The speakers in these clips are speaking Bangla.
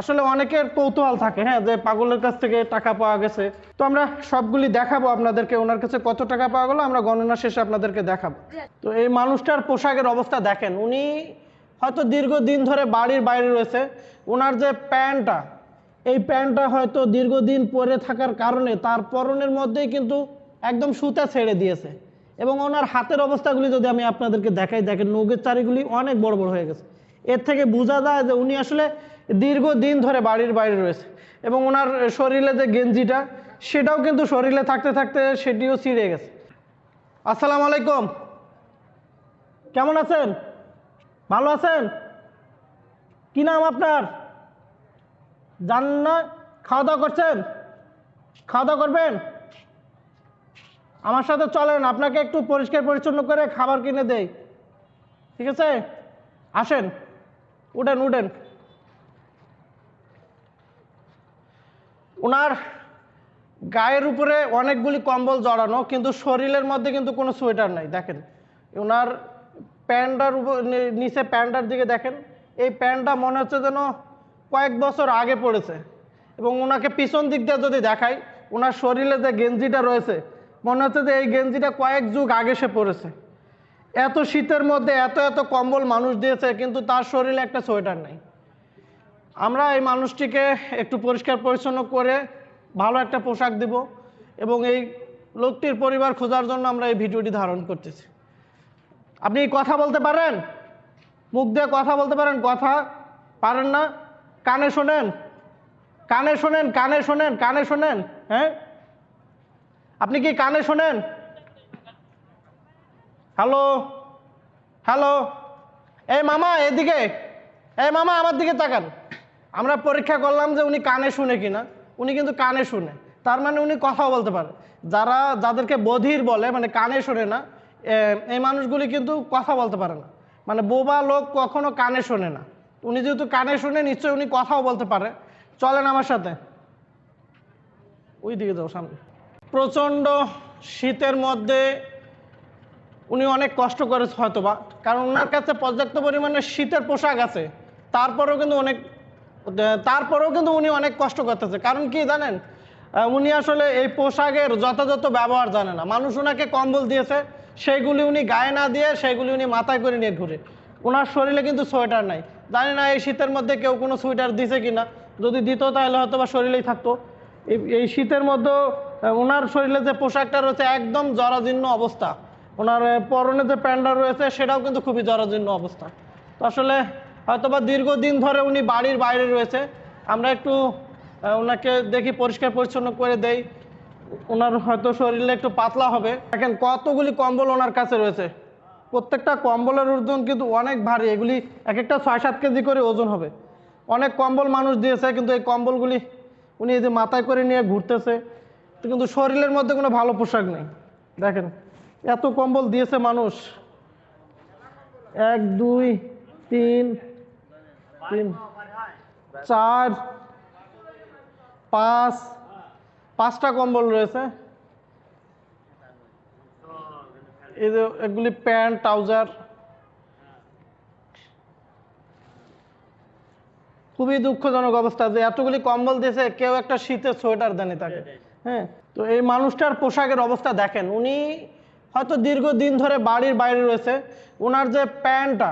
আসলে অনেকের কৌতূহল থাকে হ্যাঁ যে পাগলের কাছ থেকে টাকা পাওয়া গেছে। তো আমরা সবগুলি দেখাবো আপনাদেরকে, ওনার কাছে কত টাকা পাওয়া গেলো, আমরা গণনা শেষে আপনাদেরকে দেখাবো। তো এই মানুষটার পোশাকের অবস্থা দেখেন, উনি হয়তো দীর্ঘদিন ধরে বাড়ির বাইরে রয়েছে ওনার যে প্যান্টটা, এই প্যান্টটা হয়তো দীর্ঘদিন পরে থাকার কারণে তার পরনের মধ্যেই কিন্তু একদম সুতা ছেড়ে দিয়েছে। এবং ওনার হাতের অবস্থাগুলি যদি আমি আপনাদেরকে দেখাই, দেখেন নৌকের চারিগুলি অনেক বড় বড় হয়ে গেছে। এর থেকে বোঝা যায় যে উনি আসলে দীর্ঘদিন ধরে বাড়ির বাইরে রয়েছে। এবং ওনার শরীরে যে গেঞ্জিটা, সেটাও কিন্তু শরীরে থাকতে থাকতে সেটিও ছিঁড়ে গেছে। আসসালামু আলাইকুম। কেমন আছেন? ভালো আছেন? কি নাম আপনার? জানেন না খাওয়া দাওয়া করছেন? খাওয়া দাওয়া করবেন? আমার সাথে চলেন, আপনাকে একটু পরিষ্কার পরিচ্ছন্ন করে খাবার কিনে দেই। ঠিক আছে? আসেন, উঠেন উঠেন। ওনার গায়ের উপরে অনেকগুলি কম্বল জড়ানো, কিন্তু শরীরের মধ্যে কিন্তু কোনো সোয়েটার নাই, দেখেন। ওনার প্যান্টটার উপর নিচে প্যান্টটার দিকে দেখেন, এই প্যান্টটা মনে হচ্ছে যেন কয়েক বছর আগে পড়েছে। এবং ওনাকে পিছন দিক দিয়ে যদি দেখাই, ওনার শরীরে যে গেঞ্জিটা রয়েছে, মনে হচ্ছে যে এই গেঞ্জিটা কয়েক যুগ আগে সে পড়েছে এত শীতের মধ্যে এত এত কম্বল মানুষ দিয়েছে, কিন্তু তার শরীরে একটা সোয়েটার নেই। আমরা এই মানুষটিকে একটু পরিষ্কার পরিচ্ছন্ন করে ভালো একটা পোশাক দিব এবং এই লোকটির পরিবার খোঁজার জন্য আমরা এই ভিডিওটি ধারণ করতেছি। আপনি কথা বলতে পারেন? মুখ দিয়ে কথা বলতে পারেন? কথা? পারেন না? কানে শোনেন? কানে শোনেন? কানে শোনেন? কানে শোনেন? হ্যাঁ? আপনি কি কানে শোনেন? হ্যালো? হ্যালো? এই মামা, এদিকে? এই মামা, আমার দিকে তাকান। আমরা পরীক্ষা করলাম যে উনি কানে শুনে কিনা। উনি কিন্তু কানে শুনে। তার মানে উনি কথাও বলতে পারে। যারা, যাদেরকে বধির বলে মানে কানে শোনে না এই মানুষগুলি কিন্তু কথা বলতে পারে না। মানে বোবা লোক কখনো কানে শোনে না। উনি যেহেতু কানে শুনে, নিশ্চয়ই উনি কথাও বলতে পারে। চলেন আমার সাথে। ওই দিকে যাও, সামনে। প্রচণ্ড শীতের মধ্যে উনি অনেক কষ্ট করেছে হয়তো বা কারণ ওনার কাছে পর্যাপ্ত পরিমাণে শীতের পোশাক আছে। তারপরেও কিন্তু অনেক তারপরেও কিন্তু উনি অনেক কষ্ট করতেছে। কারণ কি জানেন? উনি আসলে এই পোশাকের যথাযথ ব্যবহার জানে না। মানুষ ওনাকে কম্বল দিয়েছে সেইগুলি উনি গায়ে না দিয়ে সেইগুলি উনি মাথায় করে নিয়ে ঘুরে। ওনার শরীরে কিন্তু সোয়েটার নাই। জানি না এই শীতের মধ্যে কেউ কোনো সোয়েটার দিছে কিনা। যদি দিত তাহলে হয়তো বা শরীরেই থাকতো। এই- শীতের মধ্যেও ওনার শরীরে যে পোশাকটা রয়েছে, একদম জরাজীর্ণ অবস্থা। ওনার পরনে যে প্যান্টটা রয়েছে, সেটাও কিন্তু খুবই জরাজীর্ণ অবস্থা। তো আসলে হয়তোবা দীর্ঘদিন ধরে উনি বাড়ির বাইরে রয়েছে। আমরা একটু ওনাকে দেখি, পরিষ্কার পরিচ্ছন্ন করে দেই। ওনার হয়তো শরীরে একটু পাতলা হবে। দেখেন কতগুলি কম্বল ওনার কাছে রয়েছে। প্রত্যেকটা কম্বলের ওজন কিন্তু অনেক ভারী। এগুলি এক একটা ছয় সাত কেজি করে ওজন হবে। অনেক কম্বল মানুষ দিয়েছে, কিন্তু এই কম্বলগুলি উনি এই যে মাথায় করে নিয়ে ঘুরতেছে কিন্তু শরীরের মধ্যে কোনো ভালো পোশাক নেই। দেখেন, এত কম্বল দিয়েছে মানুষ। এক, দুই, তিন তিন, চার, পাঁচ, পাঁচটা কম্বল রয়েছে। এই যে এগুলি প্যান্ট, ট্রাউজার। খুবই দুঃখজনক অবস্থা যে এতগুলি কম্বল দিয়েছে, কেউ একটা শীতের সোয়েটার দেয়নি তাকে। হ্যাঁ তো এই মানুষটার পোশাকের অবস্থা দেখেন। উনি হয়তো দীর্ঘদিন ধরে বাড়ির বাইরে রয়েছে। ওনার যে প্যান্টটা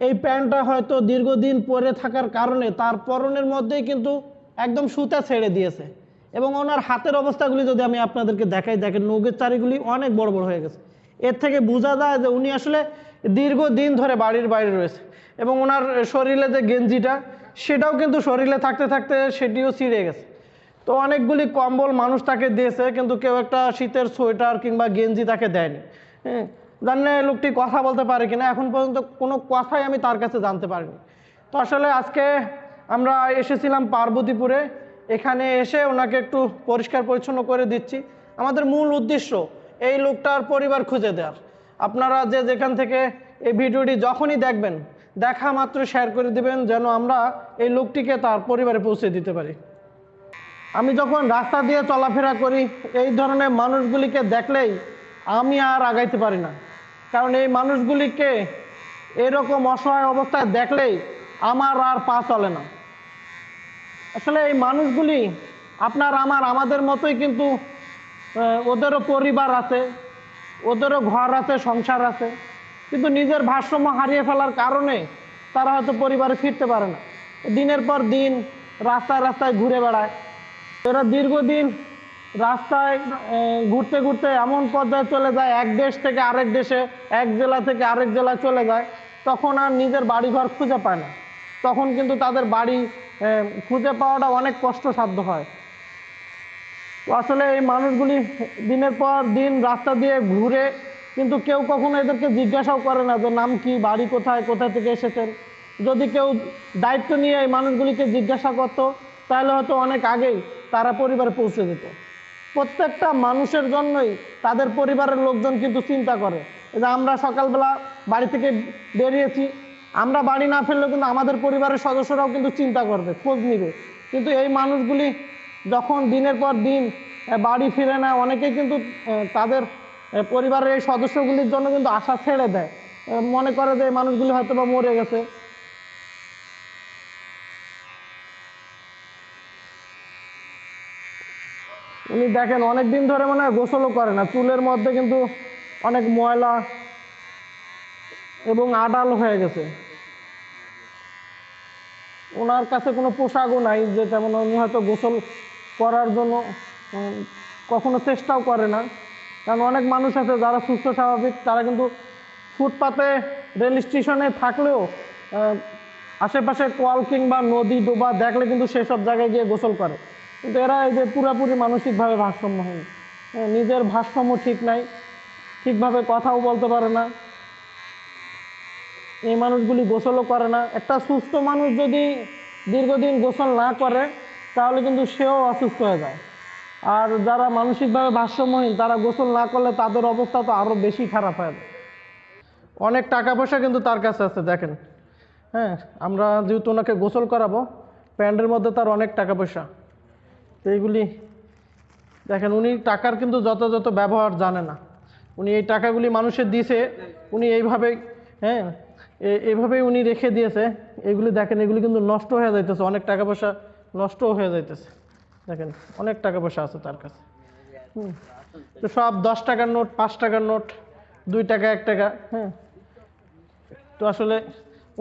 এই প্যান্টটা হয়তো দীর্ঘদিন পরে থাকার কারণে তার পরনের মধ্যেই কিন্তু একদম সুতা ছেড়ে দিয়েছে। এবং ওনার হাতের অবস্থাগুলি যদি আমি আপনাদেরকে দেখাই, দেখেন নৌকের চারিগুলি অনেক বড় বড় হয়ে গেছে। এর থেকে বোঝা যায় যে উনি আসলে দীর্ঘদিন ধরে বাড়ির বাইরে রয়েছে এবং ওনার শরীরে যে গেঞ্জিটা, সেটাও কিন্তু শরীরে থাকতে থাকতে সেটিও ছিঁড়ে গেছে। তো অনেকগুলি কম্বল মানুষ তাকে দিয়েছে, কিন্তু কেউ একটা শীতের সোয়েটার কিংবা গেঞ্জি তাকে দেয়নি। হ্যাঁ জানি না লোকটি কথা বলতে পারে কিনা, এখন পর্যন্ত কোনো কথাই আমি তার কাছে জানতে পারিনি। তো আসলে আজকে আমরা এসেছিলাম পার্বতীপুরে, এখানে এসে ওনাকে একটু পরিষ্কার পরিচ্ছন্ন করে দিচ্ছি। আমাদের মূল উদ্দেশ্য এই লোকটার পরিবার খুঁজে দেওয়ার। আপনারা যে যেখান থেকে এই ভিডিওটি যখনই দেখবেন, দেখা মাত্র শেয়ার করে দিবেন যেন আমরা এই লোকটিকে তার পরিবারে পৌঁছে দিতে পারি। আমি যখন রাস্তা দিয়ে চলাফেরা করি, এই ধরনের মানুষগুলিকে দেখলেই আমি আর আগাইতে পারি না। কারণ এই মানুষগুলিকে এরকম অসহায় অবস্থায় দেখলেই আমার আর পা চলে না। আসলে এই মানুষগুলি আপনার, আমার, আমাদের মতোই কিন্তু ওদেরও পরিবার আছে, ওদেরও ঘর আছে, সংসার আছে, কিন্তু নিজের ভারসাম্য হারিয়ে ফেলার কারণে তারা হয়তো পরিবারে ফিরতে পারে না। দিনের পর দিন রাস্তায় রাস্তায় ঘুরে বেড়ায়। এরা দীর্ঘদিন রাস্তায় ঘুরতে ঘুরতে এমন পর্যায়ে চলে যায়, এক দেশ থেকে আরেক দেশে, এক জেলা থেকে আরেক জেলায় চলে যায়, তখন আর নিজের বাড়িঘর খুঁজে পায় না। তখন কিন্তু তাদের বাড়ি খুঁজে পাওয়াটা অনেক কষ্টসাধ্য হয়। তো আসলে এই মানুষগুলি দিনের পর দিন রাস্তা দিয়ে ঘুরে, কিন্তু কেউ কখনো এদেরকে জিজ্ঞাসাও করে না যে নাম কি, বাড়ি কোথায় কোথা থেকে এসেছেন। যদি কেউ দায়িত্ব নিয়ে এই মানুষগুলিকে জিজ্ঞাসা করতো, তাহলে হয়তো অনেক আগেই তারা পরিবারে পৌঁছে যেত। প্রত্যেকটা মানুষের জন্যই তাদের পরিবারের লোকজন কিন্তু চিন্তা করে যে আমরা সকালবেলা বাড়ি থেকে বেরিয়েছি, আমরা বাড়ি না ফেললেও কিন্তু আমাদের পরিবারের সদস্যরাও কিন্তু চিন্তা করবে, খোঁজ নিবে। কিন্তু এই মানুষগুলি যখন দিনের পর দিন বাড়ি ফিরে না অনেকেই কিন্তু তাদের পরিবারের এই সদস্যগুলির জন্য কিন্তু আশা ছেড়ে দেয়। মনে করে যে মানুষগুলি হয়তো বা মরে গেছে। উনি দেখেন অনেক দিন ধরে মনে গোসলও করে না। চুলের মধ্যে কিন্তু অনেক ময়লা এবং আডাল হয়ে গেছে। ওনার কাছে কোনো পোশাকও নাই যে তেমন উনি হয়তো গোসল করার জন্য কখনো চেষ্টাও করে না। কারণ অনেক মানুষ আছে যারা সুস্থ, স্বাভাবিক, তারা কিন্তু ফুটপাতে রেল স্টেশনে থাকলেও আশেপাশে কল কিংবা নদী ডোবা দেখলে কিন্তু সেসব জায়গায় গিয়ে গোসল করে। কিন্তু এরা এই যে পুরাপুরি মানসিকভাবে ভারসাম্যহীন। হ্যাঁ, নিজের ভারসাম্য ঠিক নাই ঠিকভাবে কথাও বলতে পারে না এই মানুষগুলি গোসলও করে না। একটা সুস্থ মানুষ যদি দীর্ঘদিন গোসল না করে তাহলে কিন্তু সেও অসুস্থ হয়ে যায়। আর যারা মানসিকভাবে ভারসাম্যহীন তারা গোসল না করলে তাদের অবস্থা তো আরও বেশি খারাপ হয়ে যায়। অনেক টাকা পয়সা কিন্তু তার কাছে আছে দেখেন। হ্যাঁ আমরা যেহেতু ওনাকে গোসল করাবো প্যান্টের মধ্যে তার অনেক টাকা পয়সা তো এইগুলি দেখেন, উনি টাকার কিন্তু যথাযথ ব্যবহার জানে না। উনি এই টাকাগুলি মানুষের দিয়েছে উনি এইভাবেই হ্যাঁ এইভাবেই উনি রেখে দিয়েছে। এগুলি দেখেন, এগুলি কিন্তু নষ্ট হয়ে যাইতেছে, অনেক টাকা পয়সা নষ্টও হয়ে যাইতেছে। দেখেন, অনেক টাকা পয়সা আছে তার কাছে। তো সব দশ টাকার নোট, পাঁচ টাকার নোট, দুই টাকা, এক টাকা হ্যাঁ। তো আসলে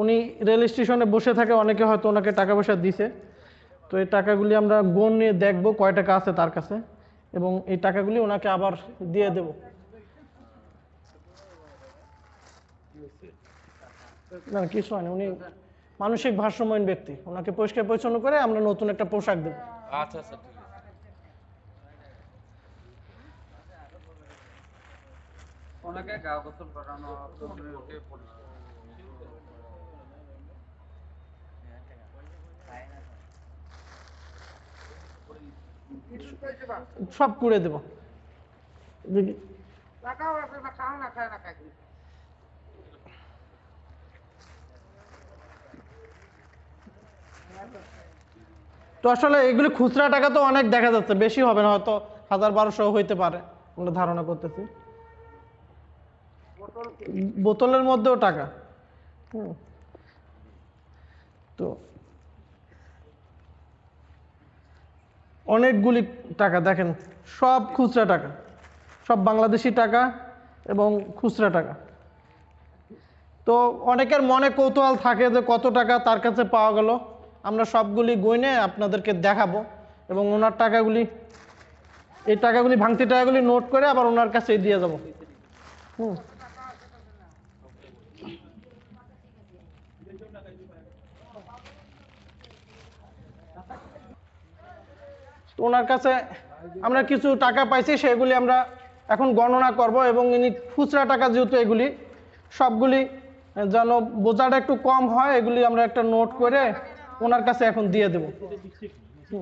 উনি রেল স্টেশনে বসে থাকে, অনেকে হয়তো ওনাকে টাকা পয়সা দিছে। তো এই টাকাগুলি আমরা গোন নিয়ে দেখব কয় টাকা আছে তার কাছে এবং এই টাকাগুলি ওনাকে আবার দিয়ে দেব। না কিছু হয় না উনি মানসিক ভারসাম্যহীন ব্যক্তি। ওনাকে পরিষ্কার পরিচ্ছন্ন করে আমরা নতুন একটা পোশাক দেবো। আচ্ছা আচ্ছা ওনাকে গা গোসল করানো সব করে দেবো। তো আসলে এগুলি খুচরা টাকা তো অনেক দেখা যাচ্ছে বেশি হবে না হয়তো হাজার বারোশো হইতে পারে আমরা ধারণা করতেছি। বোতলের মধ্যেও টাকা। হুম। তো অনেকগুলি টাকা, দেখেন, সব খুচরা টাকা, সব বাংলাদেশি টাকা এবং খুচরা টাকা। তো অনেকের মনে কৌতূহল থাকে যে কত টাকা তার কাছে পাওয়া গেল। আমরা সবগুলি গইনে আপনাদেরকে দেখাবো এবং ওনার টাকাগুলি, এই টাকাগুলি, ভাঙতি টাকাগুলি নোট করে আবার ওনার কাছে দিয়ে যাব। হুম। তো ওনার কাছে আমরা কিছু টাকা পাইছি, সেগুলি আমরা এখন গণনা করব এবং ইনি খুচরা টাকা যেহেতু এগুলি, সবগুলি যেন বোঝাটা একটু কম হয়, এগুলি আমরা একটা নোট করে ওনার কাছে এখন দিয়ে দেব। তো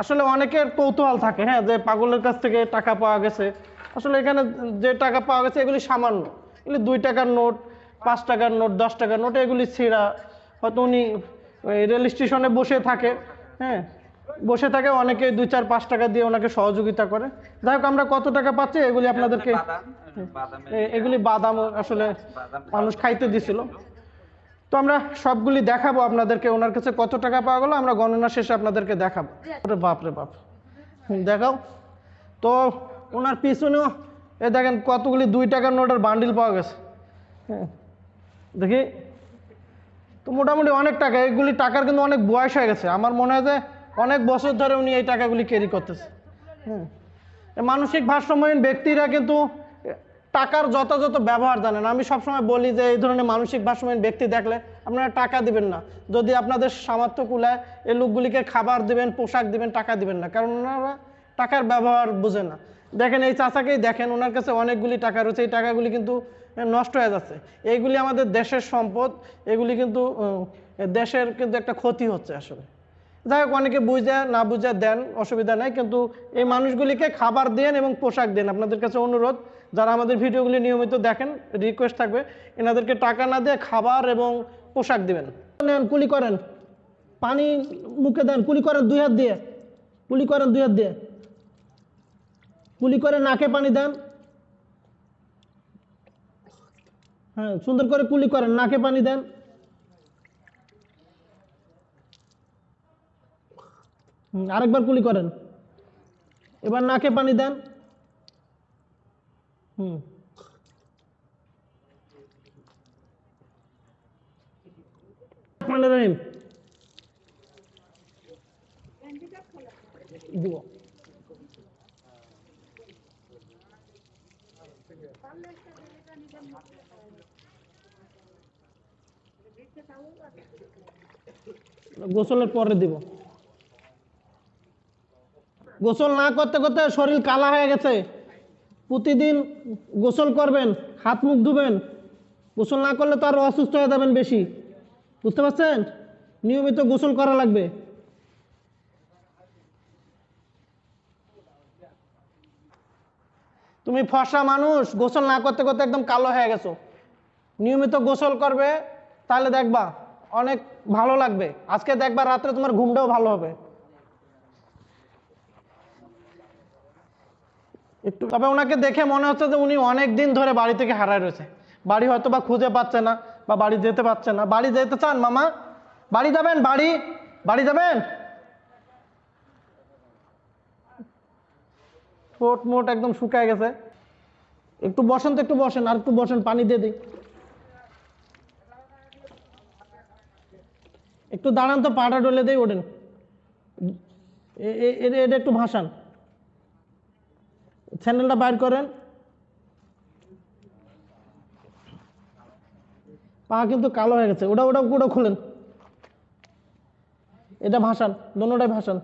আসলে অনেকের কৌতূহল থাকে হ্যাঁ যে পাগলের কাছ থেকে টাকা পাওয়া গেছে। আসলে এখানে যে টাকা পাওয়া গেছে, এগুলি সামান্য। এগুলি দুই টাকার নোট, পাঁচ টাকার নোট, দশ টাকার নোট, এগুলি ছেঁড়া। হয়তো উনি রেল স্টেশনে বসে থাকে হ্যাঁ বসে থাকে অনেকে দুই চার পাঁচ টাকা দিয়ে ওনাকে সহযোগিতা করে। যাই হোক আমরা কত টাকা পাচ্ছি এগুলি আপনাদেরকে এ- এগুলি বাদাম আসলে মানুষ খাইতে দিছিল। তো আমরা সবগুলি দেখাবো আপনাদেরকে ওনার কাছে কত টাকা পাওয়া গেলো আমরা গণনা শেষে আপনাদেরকে দেখাবো। ওরে বাপ রে বাপ। দেখাও। তো ওনার পিছনেও এ দেখেন কতগুলি দুই টাকার নোটের বান্ডিল পাওয়া গেছে। হ্যাঁ দেখি। তো মোটামুটি অনেক টাকা এগুলি টাকার কিন্তু অনেক বয়স হয়ে গেছে। আমার মনে হয় যে অনেক বছর ধরে উনি এই টাকাগুলি ক্যারি করতেছে। এ মানসিক ভারসাম্যহীন ব্যক্তিরা কিন্তু টাকার যথাযথ ব্যবহার জানেন আমি সবসময় বলি যে এই ধরনের মানসিক ভারসাম্যহীন ব্যক্তি দেখলে আপনারা টাকা দিবেন না। যদি আপনাদের সামর্থ্য কুলায় এই লোকগুলিকে খাবার দিবেন, পোশাক দিবেন, টাকা দিবেন না। কারণ ওনারা টাকার ব্যবহার বোঝে না। দেখেন, এই চাচাকেই দেখেন, ওনার কাছে অনেকগুলি টাকা রয়েছে। এই টাকাগুলি কিন্তু নষ্ট হয়ে যাচ্ছে। এইগুলি আমাদের দেশের সম্পদ। এগুলি কিন্তু দেশের কিন্তু একটা ক্ষতি হচ্ছে আসলে। যাই হোক, অনেকে বুঝে, না বুঝে দেন, অসুবিধা নেই, কিন্তু এই মানুষগুলিকে খাবার দেন এবং পোশাক দেন। আপনাদের কাছে অনুরোধ, যারা আমাদের ভিডিওগুলি নিয়মিত দেখেন রিকোয়েস্ট থাকবে, এনাদেরকে টাকা না দিয়ে খাবার এবং পোশাক দিবেন। নেন, কুলি করেন। পানি মুখে দেন, কুলি করেন দুই হাত দিয়ে। কুলি করেন দুই হাত দিয়ে। কুলি করে নাকে পানি দেন। হ্যাঁ সুন্দর করে কুলি করেন, নাকে পানি দেন। আরেকবার কুলি করেন। এবার নাকে পানি দেন। হুম। গোসলের পরে দিব। গোসল না করতে করতে শরীর কালা হয়ে গেছে। প্রতিদিন গোসল করবেন, হাত মুখ ধুবেন, গোসল না করলে তো আরও অসুস্থ হয়ে যাবেন বেশি। বুঝতে পারছেন? নিয়মিত গোসল করা লাগবে। তুমি ফর্সা মানুষ, গোসল না করতে করতে একদম কালো হয়ে গেছো। নিয়মিত গোসল করবে, তাহলে দেখবা অনেক ভালো লাগবে। আজকে দেখবা রাত্রে তোমার ঘুমটাও ভালো হবে। একটু। তবে ওনাকে দেখে মনে হচ্ছে যে উনি অনেক দিন ধরে বাড়ি থেকে হারায় রয়েছে। বাড়ি হয়তো বা খুঁজে পাচ্ছে না বা বাড়ি যেতে পারছে না। বাড়ি যেতে চান মামা? বাড়ি যাবেন? বাড়ি? বাড়ি যাবেন? ঠোঁট মোট একদম শুকায় গেছে। একটু বসেন তো, একটু বসেন, আর একটু বসেন, পানি দিয়ে দিই। একটু দাঁড়ান তো, পাটা ডলে দেই, ওঠেন। এটা একটু ভাসান। স্যান্ডেলটা বাইর করেন। পা কিন্তু কালো হয়ে গেছে। ওটা ওটা ওটা খুলেন। এটা ভাসান, দোনোটাই ভাসান।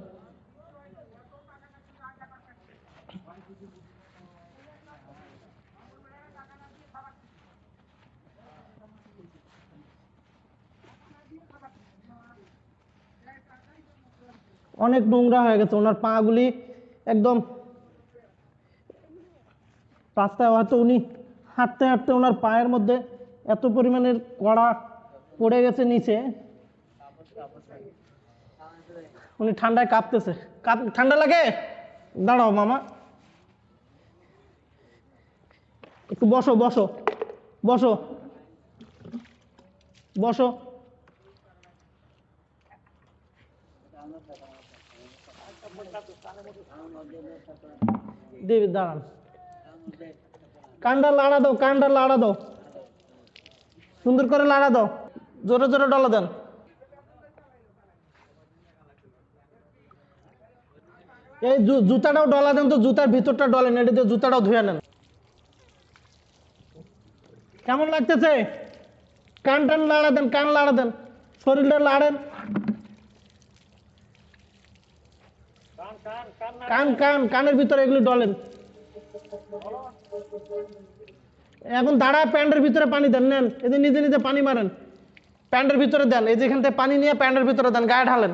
অনেক নোংরা হয়ে গেছে। ওনার পাগুলি একদম রাস্তায় হয়তো উনি হাঁটতে হাঁটতে ওনার পায়ের মধ্যে এত পরিমাণের কড়া পড়ে গেছে নিচে। উনি ঠান্ডায় কাঁপতেছে। কাঁপ, ঠান্ডা লাগে? দাঁড়াও মামা। একটু বসো বসো বসো বসো। দেবী, দাঁড়ান। কানটা লাড়া দাও কানটা লাড়া দাও। সুন্দর করে লাড়া দাও। জোরে জোরে ডলা দেন। এই জুতাটাও ডলা দেন তো, জুতার ভিতরটা ডলেন এটা দিয়ে জুতাটাও ধুয়ে নেন। কেমন লাগতেছে? কান টান লাড়া দেন, কান লাড়া দেন। শরীরটা লাড়েন। কান কান, কানের ভিতরে এগুলো ডলেন। এখন দাঁড়ায় প্যান্টের ভিতরে পানি দেন, নেন। এদের নিজে নিজে পানি মারেন। প্যান্টের ভিতরে দেন। এই যেখান থেকে পানি নিয়ে প্যান্টের ভিতরে দেন, গায়ে ঢালেন।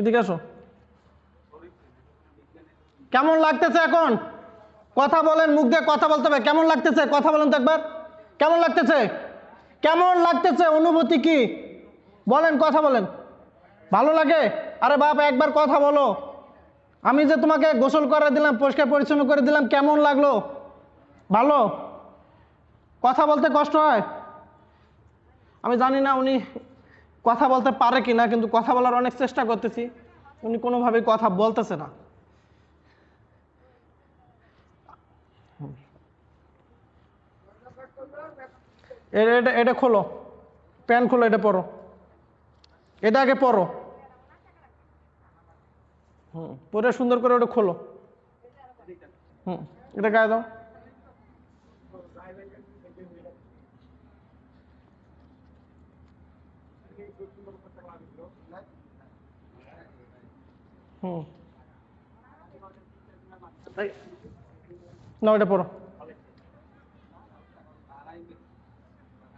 এদিকে আসো। কেমন লাগতেছে এখন? কথা বলেন, মুখ দিয়ে কথা বলতে হবে। কেমন লাগতেছে? কথা বলেন তো একবার। কেমন লাগতেছে? কেমন লাগতেছে? অনুভূতি কি? বলেন, কথা বলেন। ভালো লাগে? আরে বাপ, একবার কথা বলো। আমি যে তোমাকে গোসল করে দিলাম, পরিষ্কার পরিচ্ছন্ন করে দিলাম, কেমন লাগল? ভালো? কথা বলতে কষ্ট হয়? আমি জানি না উনি কথা বলতে পারে কি না কিন্তু কথা বলার অনেক চেষ্টা করতেছি। উনি কোনোভাবেই কথা বলতেছে না। এটা এটা খোলো। প্যান্ট খোলো, এটা পরো। এটা আগে পরো। হুম, পরে সুন্দর করে ওটা খোলো। হুম, এটা গায়ে দাও। এটা পড়ো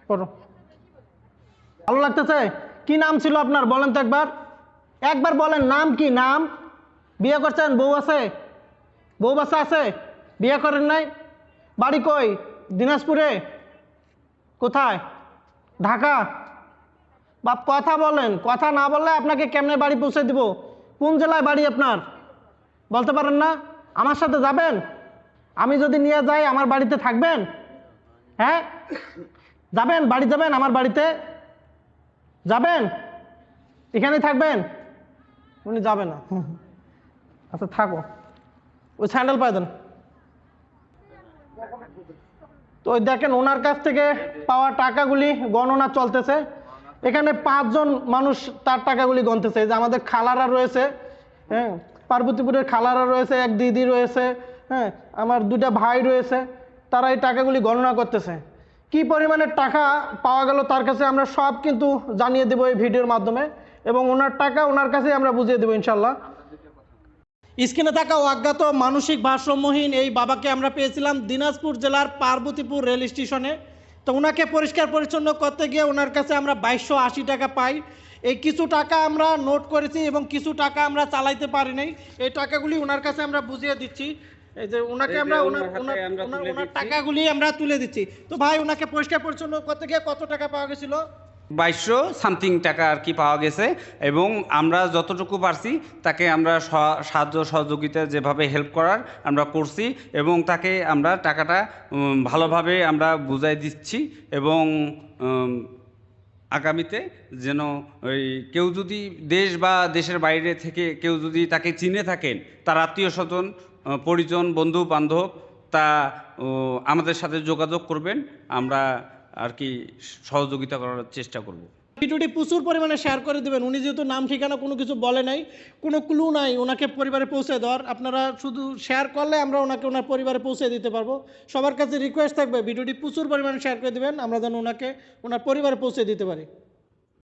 পড়ো ভালো লাগতেছে? কি নাম ছিল আপনার? বলেন তো একবার। একবার বলেন, নাম কি? নাম? বিয়ে করছেন? বউ আছে? বউ বাচ্চা আছে? বিয়ে করেন নাই? বাড়ি কই? দিনাজপুরে? কোথায়? ঢাকা? বাপ, কথা বলেন। কথা না বললে আপনাকে কেমনে বাড়ি পৌঁছে দিব? কোন জেলায় বাড়ি আপনার? বলতে পারেন না? আমার সাথে যাবেন? আমি যদি নিয়ে যাই, আমার বাড়িতে থাকবেন? হ্যাঁ? যাবেন? বাড়ি যাবেন আমার বাড়িতে? যাবেন? এখানে থাকবেন? উনি যাবে না। আচ্ছা থাকো। ওই স্যান্ডেল পাই দেন। তো ওই দেখেন, ওনার কাছ থেকে পাওয়া টাকাগুলি গণনা চলতেছে। এখানে পাঁচজন মানুষ তার টাকাগুলি গণতেছে। যে আমাদের খালারা রয়েছে হ্যাঁ পার্বতীপুরের খালারা রয়েছে, এক দিদি রয়েছে হ্যাঁ আমার দুটা ভাই রয়েছে, তারা এই টাকাগুলি গণনা করতেছে। কি পরিমাণের টাকা পাওয়া গেল তার কাছে আমরা সব কিন্তু জানিয়ে দেবো এই ভিডিওর মাধ্যমে এবং ওনার টাকা ওনার কাছেই আমরা বুঝিয়ে দেবো ইনশাল্লাহ। স্ক্রিনে থাকা অজ্ঞাত মানসিক ভারসাম্যহীন এই বাবাকে আমরা পেয়েছিলাম দিনাজপুর জেলার পার্বতীপুর রেল স্টেশনে। তো ওনাকে পরিষ্কার পরিচ্ছন্ন করতে গিয়ে ওনার কাছে আমরা বাইশশো আশি টাকা পাই। এই কিছু টাকা আমরা নোট করেছি এবং কিছু টাকা আমরা চালাইতে পারি নাই এই টাকাগুলি ওনার কাছে আমরা বুঝিয়ে দিচ্ছি। এই যে ওনাকে আমরা ওনার। টাকাগুলি আমরা তুলে দিচ্ছি। তো ভাই ওনাকে পরিষ্কার পরিচ্ছন্ন করতে গিয়ে কত টাকা পাওয়া গেছিল? বাইশশো সামথিং টাকা আর কি পাওয়া গেছে এবং আমরা যতটুকু পারছি তাকে আমরা সাহায্য সহযোগিতা যেভাবে হেল্প করার আমরা করছি এবং তাকে আমরা টাকাটা ভালোভাবে আমরা বুঝাই দিচ্ছি এবং আগামীতে যেন ওই কেউ যদি দেশ বা দেশের বাইরে থেকে কেউ যদি তাকে চিনে থাকেন, তার আত্মীয় স্বজন পরিজন বন্ধু বান্ধব তা আমাদের সাথে যোগাযোগ করবেন। আমরা আর কি সহযোগিতা করার চেষ্টা করব। ভিডিওটি প্রচুর পরিমাণে শেয়ার করে দেবেন। উনি যেহেতু নাম, ঠিকানা কোনো কিছু বলে নাই, কোনো ক্লু নাই, ওনাকে পরিবারে পৌঁছে দেওয়ার। আপনারা শুধু শেয়ার করলে আমরা ওনাকে ওনার পরিবারে পৌঁছে দিতে পারব। সবার কাছে রিকোয়েস্ট থাকবে ভিডিওটি প্রচুর পরিমাণে শেয়ার করে দেবেন। আমরা যেন ওনাকে, ওনার পরিবারে পৌঁছে দিতে পারি।